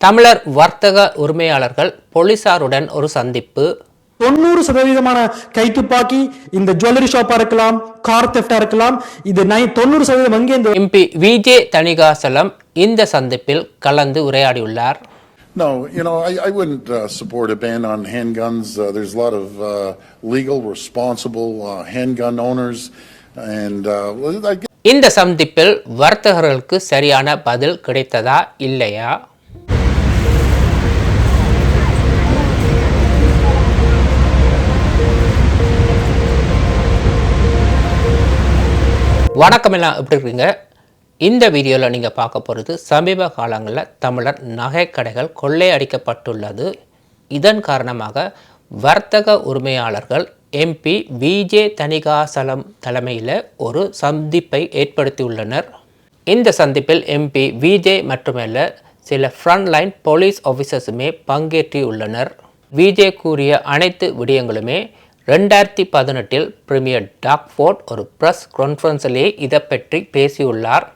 தமிழர் வர்த்தக உரிமையாளர்கள் போலீசாருடன் ஒரு சந்திப்பு. தொண்ணூறு சதவீதமான கைத்துப்பாக்கி இந்த ஜுவல்லரி ஷாப்பா இருக்கலாம் கார் தெஃப்டா இருக்கலாம் இது நை தொண்ணூறு சதவீதம் அங்கே இந்த எம்பி விஜே தணிகாசலம் இந்த சந்திப்பில் கலந்து உரையாடியுள்ளார். No, you know, I, I wouldn't uh, support a ban on handguns. Uh, there's a lot of uh, legal, responsible uh, handgun owners, and uh, I இந்த சந்திப்பில் வர்த்தகர்களுக்கு சரியான பதில் கிடைத்ததா இல்லையா? வணக்கம் எல்லாம் எப்படி இருக்கீங்க? இந்த வீடியோவில் நீங்கள் பார்க்க போகிறது சமீப காலங்களில் தமிழர் நகைக்கடைகள் கொள்ளையடிக்கப்பட்டுள்ளது இதன் காரணமாக வர்த்தக உரிமையாளர்கள் எம்பி விஜே தணிகாசலம் தலைமையில் ஒரு சந்திப்பை ஏற்படுத்தியுள்ளனர். இந்த சந்திப்பில் எம்பி விஜே மட்டுமல்ல சில ஃப்ரண்ட்லைன் போலீஸ் ஆஃபீஸர்ஸுமே பங்கேற்றியுள்ளனர். விஜே கூறிய அனைத்து விடயங்களுமே ரெண்டாயிரத்தி பதினெட்டில் பிரீமியர் டாக்ஃபோர்ட் ஒரு ப்ரெஸ் கான்ஃபரன்ஸிலே இதை பற்றி பேசியுள்ளார்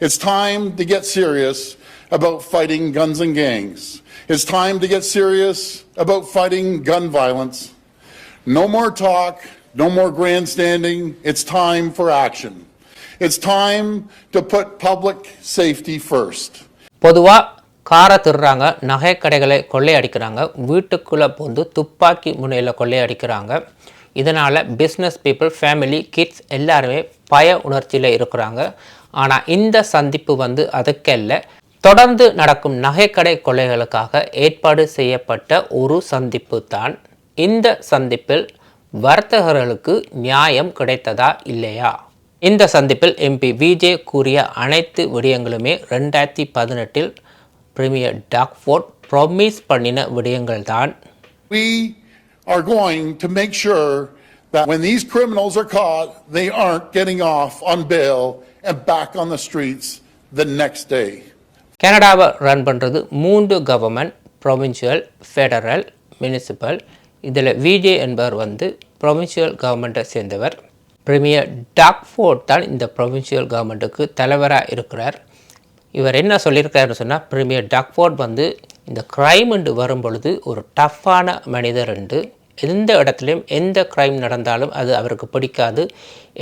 it's time to get serious about fighting guns and gangs. It's time to get serious about fighting gun violence. No more talk, no more grandstanding. It's time for action. It's time to put public safety first. பொதுவாக காரை திருடுறாங்க நகை கடைகளை கொள்ளையடிக்கிறாங்க வீட்டுக்குள்ளே போந்து துப்பாக்கி முனையில் கொள்ளையடிக்கிறாங்க. இதனால் business people family kids எல்லாருமே பய உணர்ச்சியில் இருக்கிறாங்க. ஆனால் இந்த சந்திப்பு வந்து அதுக்கல்ல. தொடர்ந்து நடக்கும் நகைக்கடை கொள்ளைகளுக்காக ஏற்பாடு செய்யப்பட்ட ஒரு சந்திப்பு தான். இந்த சந்திப்பில் வர்த்தகர்களுக்கு நியாயம் கிடைத்ததா இல்லையா? இந்த சந்திப்பில் எம்பி விஜே கூறிய அனைத்து விடயங்களுமே ரெண்டாயிரத்தி பதினெட்டில் பிரீமியர் டாக்ஃபோர்ட் ப்ரொமிஸ் பண்ணின விடயங்கள் தான் We are going to make sure that when these criminals are caught, they aren't getting off on bail and back on the streets the next day. கனடாவை ரன் பண்ணுறது மூன்று கவர்மெண்ட் ப்ரொவின்ஷியல் ஃபெடரல் முனிசிபல் இதில் VJ என்பவர் வந்து provincial கவர்மெண்ட்டை சேர்ந்தவர். Premier டாக்ஃபோர்ட் தான் இந்த ப்ரொவின்ஷியல் கவர்மெண்ட்டுக்கு தலைவராக இருக்கிறார். இவர் என்ன சொல்லியிருக்காருன்னு சொன்னால் பிரீமியர் டக்ஃபோர்ட் வந்து இந்த கிரைம்ண்டு வரும் பொழுது ஒரு டஃப்பான மனிதர் என்று எந்த இடத்துலையும் எந்த க்ரைம் நடந்தாலும் அது அவருக்கு பிடிக்காது.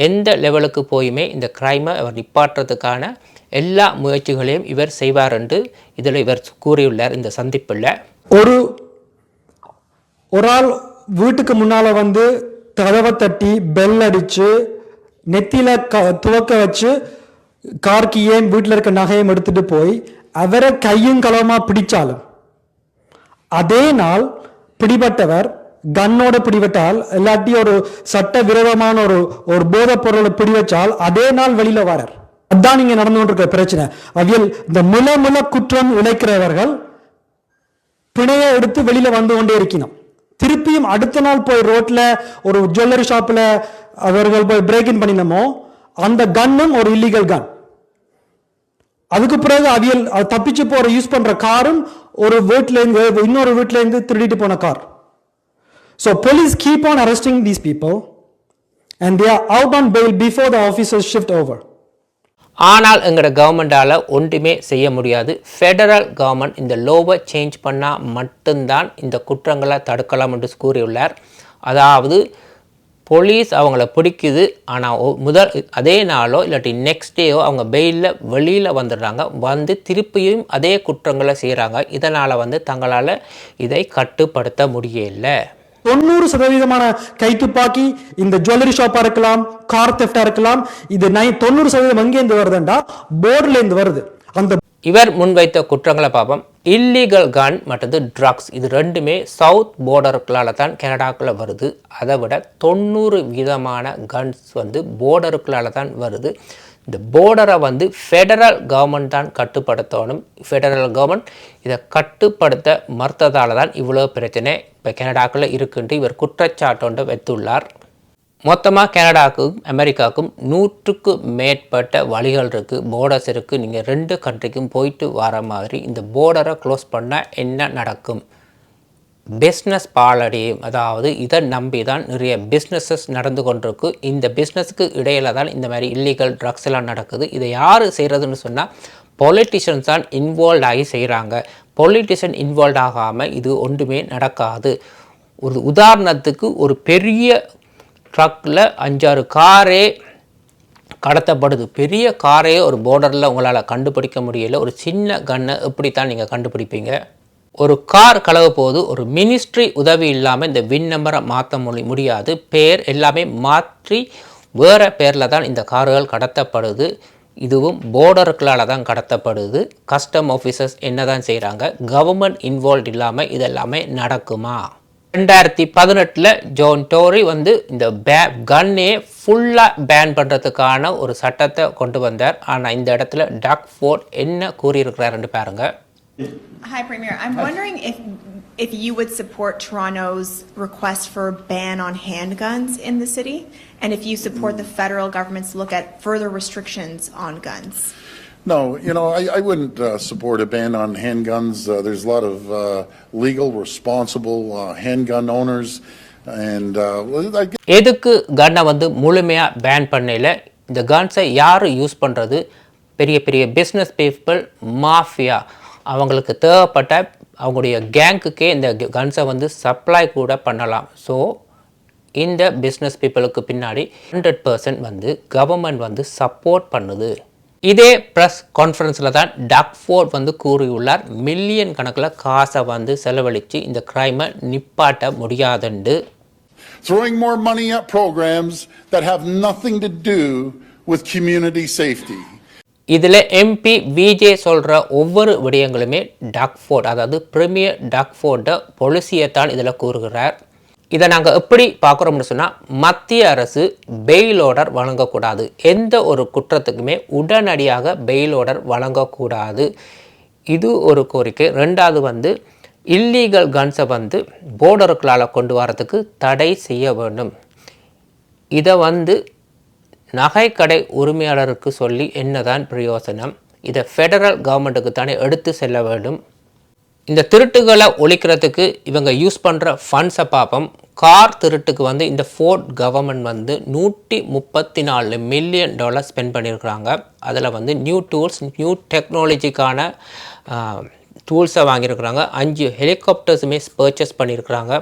எந்த லெவலுக்கு போயுமே இந்த க்ரைமை அவர் நிப்பாட்டுறதுக்கான எல்லா முயற்சிகளையும் இவர் செய்வார் என்று இதில் இவர் கூறியுள்ளார் இந்த சந்திப்பில். ஒரு ஒரு ஆள் வீட்டுக்கு முன்னால வந்து கதவை தட்டி பெல் அடித்து நெத்தியில் க துவக்க வச்சு கார்க்கு ஏன் வீட்டில் இருக்க நகையும் எடுத்துட்டு போய் அவரை கையும் களவுமா பிடிச்சாலும்? அதே நாள் பிடிபட்டவர் கன்னோட பிடிபட்டால் இல்லாட்டி ஒரு சட்ட விரோதமான ஒரு ஒரு போதைப் பொருளை பிடிவச்சால் அதே நாள் வெளியில வரார். அதான் இங்க நடந்து கொண்டிருக்கிற பிரச்சனை. அவியல் இந்த முல முல குற்றம் இழைக்கிறவர்கள் பிணையை எடுத்து வெளியில வந்து கொண்டே இருக்கணும். திருப்பியும் அடுத்த நாள் போய் ரோட்ல ஒரு ஜுவல்லரி ஷாப்ல அவர்கள் போய் பிரேக் இன் பண்ணினமோ அந்த கன்னும் ஒரு இல்லீகல் கன் அதுக்கு பிறகு அவியல் தப்பிச்சு போற யூஸ் பண்ற காரும் ஒரு வீட்ல இருந்து இன்னொரு வீட்ல இருந்து திருடிட்டு போன car. So police keep on arresting these people and they are out on bail before the officers shift over ஆனால் எங்களோட கவர்மெண்டால் ஒன்றுமே செய்ய முடியாது. ஃபெடரல் கவர்மெண்ட் இந்த லோவை சேஞ்ச் பண்ணால் மட்டும்தான் இந்த குற்றங்களை தடுக்கலாம் என்று கூறியுள்ளார். அதாவது போலீஸ் அவங்கள பிடிக்குது. ஆனால் முதல் அதே நாளோ இல்லாட்டி நெக்ஸ்ட் டேயோ அவங்க பெயிலில் வெளியில் வந்துடுறாங்க. வந்து திருப்பியும் அதே குற்றங்களை செய்கிறாங்க இதனால் வந்து தங்களால் இதை கட்டுப்படுத்த முடியல. தொண்ணூறு சதவீதமான கைத்துப்பாக்கி இந்த ஜுவல்லரி ஷாப்பா இருக்கலாம் கார் தெஃப்டா இருக்கலாம் இது நை தொண்ணூறு சதவீதம் எங்கேருந்து வருதுண்டா? போர்டுல இருந்து வருது. அந்த இவர் முன்வைத்த குற்றங்களை பார்ப்போம். இல்லீகல் கன் மற்றது ட்ரக்ஸ் இது ரெண்டுமே சவுத் போர்டருக்குள்ளால் தான் கனடாக்குள்ளே வருது. அதை விட தொண்ணூறு விதமான கன்ஸ் வந்து போர்டருக்குள்ளால் தான் வருது. இந்த போர்டரை வந்து ஃபெடரல் கவர்மெண்ட் தான் கட்டுப்படுத்தணும். ஃபெடரல் கவர்மெண்ட் இதை கட்டுப்படுத்த மறுத்ததால் தான் இவ்வளோ பிரச்சனை இப்போ கனடாக்குள்ளே இருக்குன்ட்டு இவர் குற்றச்சாட்டொன்று வைத்துள்ளார். மொத்தமாக கனடாவுக்கும் அமெரிக்காவுக்கும் நூற்றுக்கு மேற்பட்ட வழிகள் இருக்குது போர்டர்ஸ் இருக்குது நீங்கள் ரெண்டு கண்ட்ரிக்கும் போயிட்டு வர மாதிரி இந்த போர்டரை க்ளோஸ் பண்ணால் என்ன நடக்கும்? பிஸ்னஸ் பாலடையும் அதாவது இதை நம்பி தான் நிறைய பிஸ்னஸஸ் நடந்து கொண்டிருக்கு. இந்த பிஸ்னஸுக்கு இடையில தான் இந்த மாதிரி இல்லீகல் ட்ரக்ஸ் எல்லாம் நடக்குது. இதை யார் செய்கிறதுன்னு சொன்னால் பொலிட்டிஷியன்ஸ் தான் இன்வால்வ் ஆகி செய்கிறாங்க பொலிட்டிஷியன் இன்வால்வ் ஆகாமல் இது ஒன்றுமே நடக்காது. ஒரு உதாரணத்துக்கு ஒரு பெரிய ட்ரக்கில் அஞ்சாறு காரே கடத்தப்படுது. பெரிய காரே ஒரு போர்டரில் உங்களால் கண்டுபிடிக்க முடியல. ஒரு சின்ன கன்னை எப்படித்தான் நீங்கள் கண்டுபிடிப்பீங்க? ஒரு கார் களவு போது ஒரு மினிஸ்ட்ரி உதவி இல்லாமல் இந்த வின் நம்பரை மாற்ற முடி முடியாது. பேர் எல்லாமே மாற்றி வேறு பேரில் தான் இந்த கார்கள் கடத்தப்படுது. இதுவும் போர்டருக்களால் தான் கடத்தப்படுது. கஸ்டம் ஆஃபீஸர்ஸ் என்ன தான் செய்கிறாங்க கவர்மெண்ட் இன்வால்வ் இல்லாமல் இதெல்லாமே நடக்குமா? ரெண்டாயிரத்தி பதினெட்டில் ஜோன் டோரி வந்து இந்த பே கன்னே ஃபுல்லாக பேன் பண்ணுறதுக்கான ஒரு சட்டத்தை கொண்டு வந்தார் ஆனால் இந்த இடத்துல டாக் ஃபோர்ட் என்ன கூறியிருக்கிறாருன்னு பாருங்க Hi, Premier. I'm wondering if, if you would support Toronto's request for a ban on handguns in the city? And if you support the federal government's look at further restrictions on guns? No, you know, I, I wouldn't uh, support a ban on handguns. Uh, there's a lot of uh, legal, responsible uh, handgun owners, and uh, well, I guess எதுக்கு கன்னை வந்து முழுமையாக pan பண்ணல இந்த கன்ஸை யார் use பண்ணுறது பெரிய பெரிய பிஸ்னஸ் பீப்புள் மாஃபியா அவங்களுக்கு தேவைப்பட்ட அவங்களுடைய கேங்குக்கே இந்த கன்ஸை வந்து சப்ளை கூட பண்ணலாம். ஸோ இந்த பிஸ்னஸ் பீப்புளுக்கு பின்னாடி ஹண்ட்ரட் பர்சன்ட் வந்து கவர்மெண்ட் வந்து சப்போர்ட் பண்ணுது. இதே ப்ரெஸ் கான்ஃபரன்ஸில் தான் டக் ஃபோர்ட் வந்து கூறியுள்ளார் மில்லியன் கணக்கில் காசை வந்து செலவழித்து இந்த க்ரைமை நிப்பாட்ட முடியாதுண்டு throwing more money at programs that have nothing to do with community safety. இதில் எம்பி விஜே சொல்கிற ஒவ்வொரு விடயங்களுமே டக்ஃபோர்ட் அதாவது பிரீமியர் டக்ஃபோர்ட பொலிசியை தான் இதில் கூறுகிறார் இதை நாங்கள் எப்படி பார்க்குறோம்னு சொன்னால் மத்திய அரசு பெயில் ஆர்டர் வழங்கக்கூடாது. எந்த ஒரு குற்றத்துக்குமே உடனடியாக பெயில் ஆர்டர் வழங்கக்கூடாது. இது ஒரு கோரிக்கை. ரெண்டாவது வந்து இல்லீகல் கன்ஸை வந்து போர்டருக்களால் கொண்டு வரதுக்கு தடை செய்ய வேண்டும். இதை வந்து நகைக்கடை உரிமையாளருக்கு சொல்லி என்னதான் பிரயோசனம் இதை ஃபெடரல் கவர்மெண்ட்டுக்கு தானே எடுத்து செல்ல வேண்டும். இந்த திருட்டுகளை ஒழிக்கிறதுக்கு இவங்க யூஸ் பண்ணுற ஃபண்ட்ஸை பார்ப்போம் கார் திருட்டுக்கு வந்து இந்த ஃபோர்ட் கவர்மெண்ட் வந்து நூற்றி முப்பத்தி நாலு மில்லியன் டாலர் ஸ்பெண்ட் பண்ணியிருக்கிறாங்க அதில் வந்து நியூ டூல்ஸ் நியூ டெக்னாலஜிக்கான டூல்ஸை வாங்கியிருக்கிறாங்க. அஞ்சு ஹெலிகாப்டர்ஸுமே பர்ச்சேஸ் பண்ணியிருக்கிறாங்க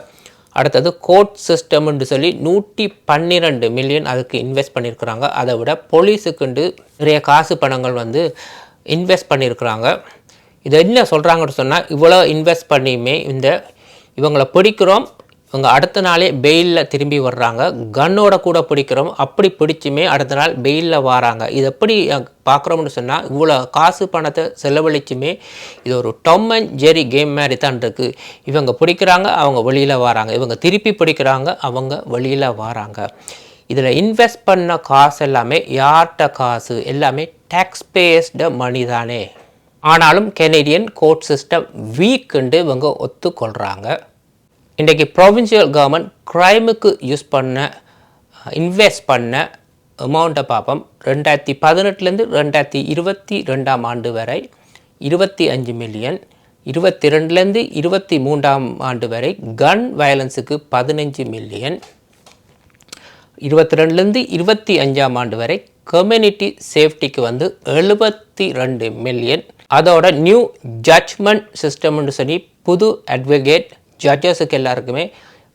அடுத்தது கோர்ட் சிஸ்டம்னு சொல்லி நூற்றி பன்னிரெண்டு மில்லியன் அதுக்கு இன்வெஸ்ட் பண்ணியிருக்கிறாங்க அதை விட போலீஸுக்குண்டு நிறைய காசு பணங்கள் வந்து இன்வெஸ்ட் பண்ணியிருக்கிறாங்க இதை என்ன சொல்கிறாங்கன்னு சொன்னால் இவ்வளோ இன்வெஸ்ட் பண்ணியுமே இந்த இவங்களை பிடிக்கிறோம் இவங்க அடுத்த நாளே பெயிலில் திரும்பி வர்றாங்க கன்னோட கூட பிடிக்கிறோம் அப்படி பிடிச்சுமே அடுத்த நாள் பெயிலில் வராங்க. இது எப்படி பார்க்குறோம்னு சொன்னால் இவ்வளோ காசு பணத்தை செலவழிச்சுமே இது ஒரு டம் அண்ட் ஜெரி கேம் மாதிரி தான் இருக்குது இவங்க பிடிக்கிறாங்க அவங்க வெளியில் வராங்க. இவங்க திருப்பி பிடிக்கிறாங்க அவங்க வெளியில் வராங்க. இதில் இன்வெஸ்ட் பண்ண காசு எல்லாமே யார்கிட்ட காசு? எல்லாமே டேக்ஸ் பேஸ்டு மணி தானே. ஆனாலும் கெனடியன் கோர்ட் சிஸ்டம் வீக்குண்டு இவங்க ஒத்துக்கொள்கிறாங்க இன்றைக்கி ப்ரொவின்சியல் கவர்மெண்ட் க்ரைமுக்கு யூஸ் பண்ண இன்வெஸ்ட் பண்ண அமௌண்ட்டை பார்ப்போம். ரெண்டாயிரத்தி பதினெட்டுலேருந்து ரெண்டாயிரத்தி இருபத்தி ரெண்டாம் ஆண்டு வரை இருபத்தி அஞ்சு மில்லியன் இருபத்தி ரெண்டுலேருந்து இருபத்தி மூன்றாம் ஆண்டு வரை கன் வயலன்ஸுக்கு பதினஞ்சு மில்லியன் இருபத்தி ரெண்டுலேருந்து இருபத்தி அஞ்சாம் ஆண்டு வரை கம்யூனிட்டி சேஃப்டிக்கு வந்து எழுபத்தி ரெண்டு மில்லியன் அதோட நியூ ஜட்ஜ்மெண்ட் சிஸ்டம்னு சொல்லி புது அட்வொகேட் ஜட்ஜஸுக்கு எல்லாருக்குமே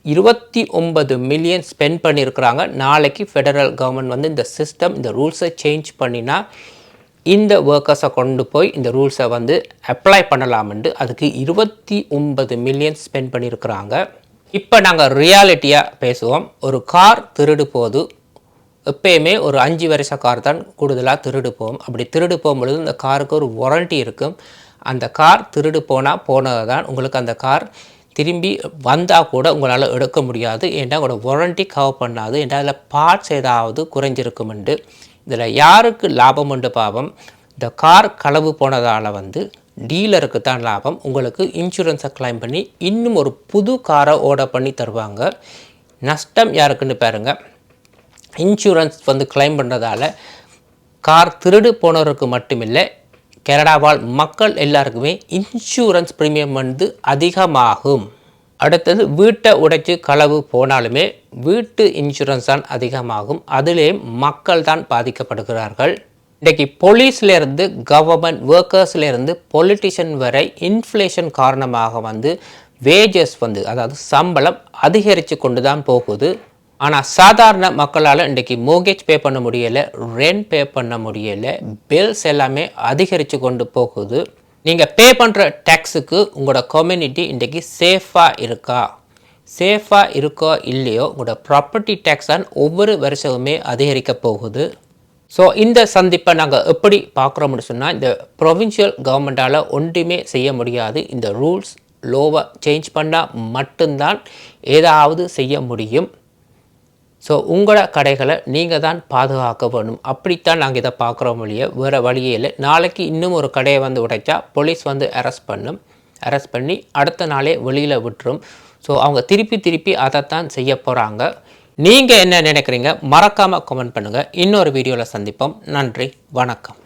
இருபத்தி ஒன்பது மில்லியன் ஸ்பெண்ட் பண்ணியிருக்கிறாங்க நாளைக்கு ஃபெடரல் கவர்மெண்ட் வந்து இந்த சிஸ்டம் இந்த ரூல்ஸை சேஞ்ச் பண்ணினா இந்த ஒர்க்கர்ஸை கொண்டு போய் இந்த ரூல்ஸை வந்து அப்ளை பண்ணலாம்ண்டு அதுக்கு இருபத்தி ஒன்பது மில்லியன் ஸ்பெண்ட் பண்ணியிருக்கிறாங்க இப்போ நாங்கள் ரியாலிட்டியாக பேசுவோம். ஒரு கார் திருடு போது எப்பயுமே ஒரு அஞ்சு வருஷ கார் தான் கூடுதலாக திருடு போகும் அப்படி திருடு போகும்பொழுது இந்த காருக்கு ஒரு வாரண்ட்டி இருக்கும். அந்த கார் திருடு போனால் போனது தான். உங்களுக்கு அந்த கார் திரும்பி வந்தால் கூட உங்களால் எடுக்க முடியாது. ஏன்டா உங்களோட வாரண்ட்டி கவர் பண்ணாது. ஏன்டா அதில் பார்ட்ஸ் ஏதாவது குறைஞ்சிருக்குமெண்டு. இதில் யாருக்கு லாபம் உண்டு பாவம்? இந்த கார் களவு போனதால் வந்து டீலருக்கு தான் லாபம். உங்களுக்கு இன்சூரன்ஸை கிளைம் பண்ணி இன்னும் ஒரு புது காரை ஓட பண்ணி தருவாங்க. நஷ்டம் யாருக்குன்னு பாருங்கள் இன்சூரன்ஸ் வந்து கிளைம் பண்ணுறதால கார் திருடு போனவருக்கு மட்டுமில்லை கனடாவால் மக்கள் எல்லாருக்குமே இன்சூரன்ஸ் ப்ரீமியம் வந்து அதிகமாகும். அடுத்தது வீட்டை உடைச்சி களவு போனாலுமே வீட்டு இன்சூரன்ஸ் தான் அதிகமாகும். அதிலே மக்கள் தான் பாதிக்கப்படுகிறார்கள். இன்றைக்கு போலீஸ்லேருந்து கவர்மெண்ட் ஒர்க்கர்ஸ்லேருந்து பொலிட்டிஷியன் வரை இன்ஃப்ளேஷன் காரணமாக வந்து வேஜஸ் வந்து அதாவது சம்பளம் அதிகரித்து கொண்டு தான் போகுது. ஆனால் சாதாரண மக்களால் இன்றைக்கி மோகேஜ் பே பண்ண முடியலை ரெண்ட் பே பண்ண முடியலை பில்ஸ் எல்லாமே அதிகரித்து கொண்டு போகுது. நீங்கள் பே பண்ணுற டேக்ஸுக்கு உங்களோட கம்யூனிட்டி இன்றைக்கி சேஃபாக இருக்கா? சேஃபாக இருக்கோ இல்லையோ உங்களோட ப்ராப்பர்ட்டி டேக்ஸ் தான் ஒவ்வொரு வருஷமுமே அதிகரிக்க போகுது. ஸோ இந்த சந்திப்பை நாங்கள் எப்படி பார்க்குறோம்னு சொன்னால் இந்த ப்ரொவின்ஷியல் கவர்மெண்ட்டால் ஒன்றுமே செய்ய முடியாது. இந்த ரூல்ஸ் லோவை சேஞ்ச் பண்ணால் மட்டும்தான் ஏதாவது செய்ய முடியும். ஸோ உங்களோட கடைகளை நீங்கள் தான் பாதுகாக்க வேணும். அப்படித்தான் நாங்கள் இதை பார்க்குறோம் வழியே வேறு வழியே இல்லை. நாளைக்கு இன்னும் ஒரு கடையை வந்து உடைச்சா போலீஸ் வந்து அரெஸ்ட் பண்ணும். அரெஸ்ட் பண்ணி அடுத்த நாளே வெளியில் விட்டுரும். ஸோ அவங்க திருப்பி திருப்பி அதைத்தான் செய்ய போகிறாங்க நீங்கள் என்ன நினைக்கிறீங்க? மறக்காமல் கமெண்ட் பண்ணுங்கள் இன்னொரு வீடியோவில் சந்திப்போம். நன்றி. வணக்கம்.